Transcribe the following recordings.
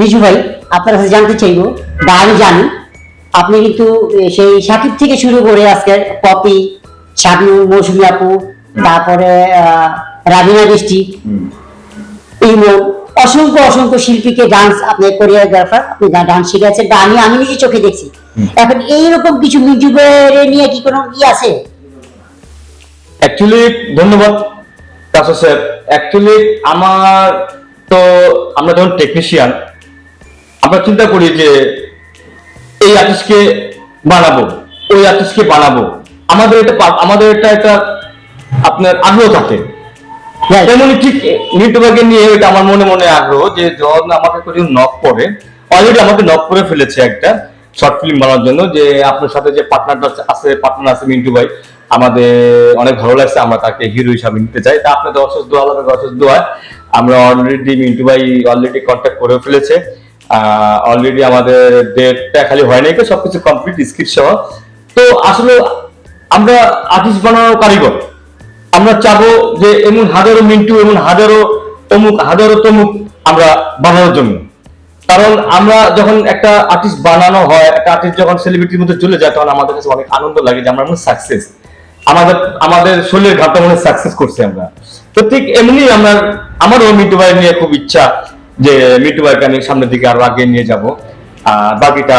নিজু ভাই আপনার কাছে জানতে চাইব বা আমি জানি আপনি কিন্তু সেই সাকিব থেকে শুরু করে আজকের পপি শাবনু মৌসুমী আপু তারপরে রাবিনা ডিস্ট্রিক্ট ইমন অসংখ্য অসংখ্য শিল্পীকে ডান্স আপনি কোরিওগ্রাফার আপনি ডান্স শিখেছেন বা আমি আমি নিজে চোখে দেখছি। এখন এইরকম কিছু মিউজিকের নিয়ে কি কোনো ই আছে? অ্যাকচুয়ালি ধন্যবাদ কাসা স্যার। অ্যাকচুয়ালি আমার তো আমরা যখন টেকনিশিয়ান আমরা চিন্তা করি যে এই আর্টিস্টকে বানাবো ওই আর্টিস্টকে বানাবো আমাদের এটা আমাদের এটা একটা আপনার আগ্রহ থাকে. তেমনি ঠিক নিউটুবাকে নিয়ে এটা আমার মনে মনে আগ্রহ যে যখন আমাকে কোনো নক পড়ে অলরেডি আমাকে নক করে ফেলেছে একটা শর্ট ফিল্ম বানানোর জন্য যে আপনার সাথে যে পার্টনারটা আছে পার্টনার আছে মিন্টু ভাই আমাদের অনেক ভালো লাগছে, আমরা তাকে হিরো হিসাবে নিতে চাই। তা আপনাদের অসুস্থ দোয়া আপনাদের অসুস্থ দোয়া। আমরা অলরেডি মিন্টু ভাই অলরেডি কন্ট্যাক্ট করে ফেলেছে। অলরেডি আমাদের ডেটটা খালি হয় নাই সবকিছু কমপ্লিট স্ক্রিপ্ট সহ। তো আসলে আমরা আর্টিস্ট বানানোর কারিগর। আমরা চাবো যে এমন হাজারো মিন্টু, এমন হাজারো অমুক, হাজারো তমুক আমরা বানানোর জন্য। কারণ আমরা যখন একটা আর্টিস্ট বানানো হয়, একটা আর্টিস্ট যখন সেলিব্রিটির মধ্যে চলে যায়, তখন আমাদের কাছে অনেক আনন্দ লাগে যে আমরা সাকসেস আমাদের আমাদের শরীরের ঘাটটা মনে সাকসেস করছি আমরা। তো ঠিক এমনি আমরা আমারও মিন্টু ভাই নিয়ে খুব ইচ্ছা যে মিন্টু ভাইকে আমি সামনের দিকে আরও আগে নিয়ে যাব। আর বাকিটা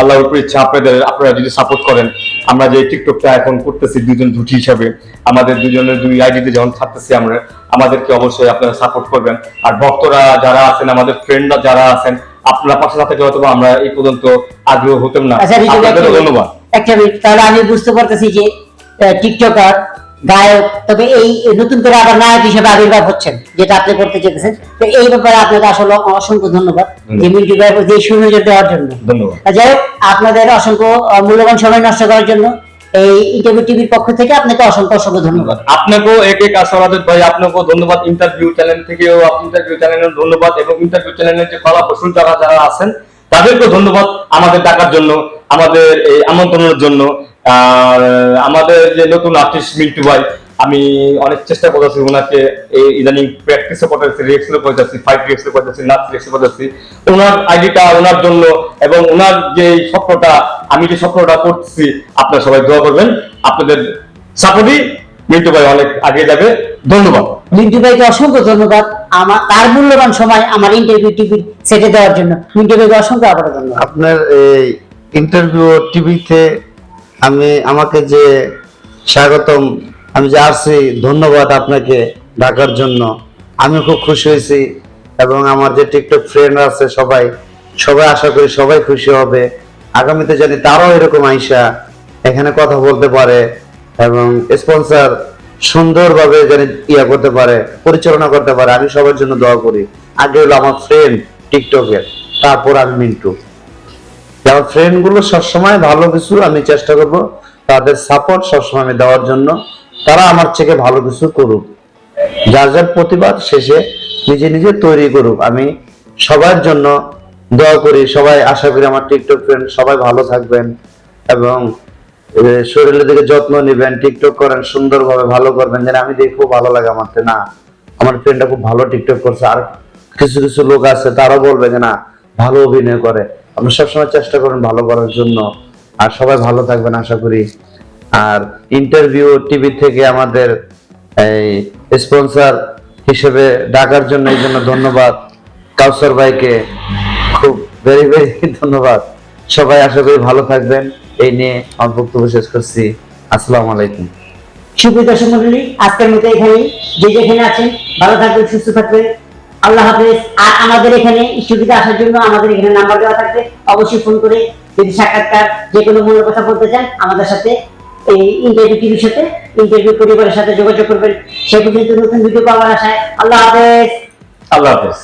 আল্লাহর উপর ইচ্ছা আপনাদের আপনারা যদি সাপোর্ট করেন আমরা যে টিকটকটা এখন করতেছি দুজন জুটি হিসাবে আমাদের দুজনের দুই আইডিতে যখন থাকতেছি আমরা আমাদেরকে অবশ্যই আপনারা সাপোর্ট করবেন। আর ভক্তরা যারা আছেন আমাদের ফ্রেন্ডরা যারা আছেন আপনারা পাশে না থাকলে হয়তো আমরা এই পর্যন্ত আগ্রহ হতাম না। আচ্ছা ধন্যবাদ। একটা মিনিট তাহলে আমি বুঝতে পারতেছি যে টিকটকার গায়ক তবে এই নতুন করে আবার নায়ক হিসেবে আবির্ভাব হচ্ছেন যেটা আপনি করতে চেয়েছেন। তো এই ব্যাপারে আপনাকে আসলে অসংখ্য ধন্যবাদ যে মিন্টু ভাই যে সুযোগ দেওয়ার জন্য। ধন্যবাদ। যাই হোক আপনাদের অসংখ্য মূল্যবান সময় নষ্ট করার জন্য এই ইন্টারভিউ টিভির পক্ষ থেকে আপনাকে অসংখ্য অসংখ্য ধন্যবাদ। আপনাকেও এক এক আসরাজত ভাই আপনাকেও ধন্যবাদ ইন্টারভিউ চ্যানেল থেকেও। ইন্টারভিউ চ্যানেলের ধন্যবাদ এবং ইন্টারভিউ চ্যানেলের যে কলা যারা যারা আছেন তাদেরকেও ধন্যবাদ আমাদের ডাকার জন্য আমাদের এই আমন্ত্রণের জন্য। আর আমাদের যে নতুন আর্টিস্ট মিন্টু ভাই আমি অনেক চেষ্টা করতেছি ওনাকে এই ইদানিং প্র্যাকটিসও করতেছি রিয়েক্সও করতেছি ফাইট রিয়েক্সও করতেছি নাচ রিয়েক্সও করতেছি। ওনার আইডিটা ওনার জন্য এবং ওনার যে স্বপ্নটা আমি যে স্বপ্নটা করতেছি আপনারা সবাই দোয়া করবেন। আপনাদের সাপোর্টই মিন্টু ভাই অনেক আগে যাবে। ধন্যবাদ। মিন্টু ভাইকে অসংখ্য ধন্যবাদ। আমার তার মূল্যবান সময় আমার ইন্টারভিউ টিভির সেটে দেওয়ার জন্য। মিন্টু ভাইকে অসংখ্য আবার ধন্যবাদ। আপনার এই ইন্টারভিউ টিভিতে আমি আমাকে যে স্বাগতম, আমি যে আসছি ধন্যবাদ আপনাকে ডাকার জন্য। আমি খুব খুশি হয়েছি এবং আমার যে টিকটক ফ্রেন্ড আছে সবাই সবাই আশা করি সবাই খুশি হবে। আগামীতে জানি তারাও এরকম আইসা এখানে কথা বলতে পারে এবং স্পন্সর সুন্দরভাবে যেন ইয়া করতে পারে, পরিচালনা করতে পারে। আমি সবার জন্য দোয়া করি। আগে হলো আমার ফ্রেন্ড টিকটকের, তারপর আমি মিন্টু। আমার ফ্রেন্ডগুলো সবসময় ভালো কিছু আমি চেষ্টা করব তাদের সাপোর্ট সবসময় আমি দেওয়ার জন্য। তারা আমার থেকে ভালো কিছু করুক। যার যার প্রতিবাদ শেষে নিজে নিজে তৈরি করুক। আমি সবার জন্য দোয়া করি, সবাই আশা করি আমার টিকটক ফ্রেন্ড সবাই ভালো থাকবেন এবং শরীরের দিকে যত্ন নেবেন টিকটক করেন, সুন্দরভাবে ভালো করবেন, যেন আমি দেখে খুব ভালো লাগে আমার না, আমার ফ্রেন্ডটা খুব ভালো টিকটক করছে। আর কিছু কিছু লোক আছে তারা বলবে যে না, ভালো অভিনয় করে। আপনি সবসময় চেষ্টা করেন ভালো করার জন্য। আর সবাই ভালো থাকবেন, আশা করি। আর ইন্টারভিউ টিভি থেকে আমাদের এই স্পন্সর হিসেবে ডাকার জন্য এই জন্য ধন্যবাদ। কাউসার ভাইকে খুব ভেরি ভেরি ধন্যবাদ। সবাই আশা করি ভালো থাকবেন। এই নিয়ে আমার বক্তব্য শেষ করছি। আসসালামু আলাইকুম। সুপ্রিয় দর্শক মন্ডলী আজকের মতো এখানেই। যে যেখানে আছেন, ভালো থাকবেন, সুস্থ থাকবেন। আল্লাহ হাফেজ, আর আমাদের এখানে সুবিধা আসার জন্য আমাদের এখানে নাম্বার দেওয়া থাকবে। অবশ্যই ফোন করে যদি সাক্ষাৎকার যে কোনো মনের কথা বলতে চান, আমাদের সাথে এই ইন্টারভিউ টিভির সাথে ইন্টারভিউ পরিবারের সাথে যোগাযোগ করবেন। সে পর্যন্ত নতুন ভিডিও পাওয়ার আশায় আল্লাহ হাফেজ। আল্লাহ হাফেজ।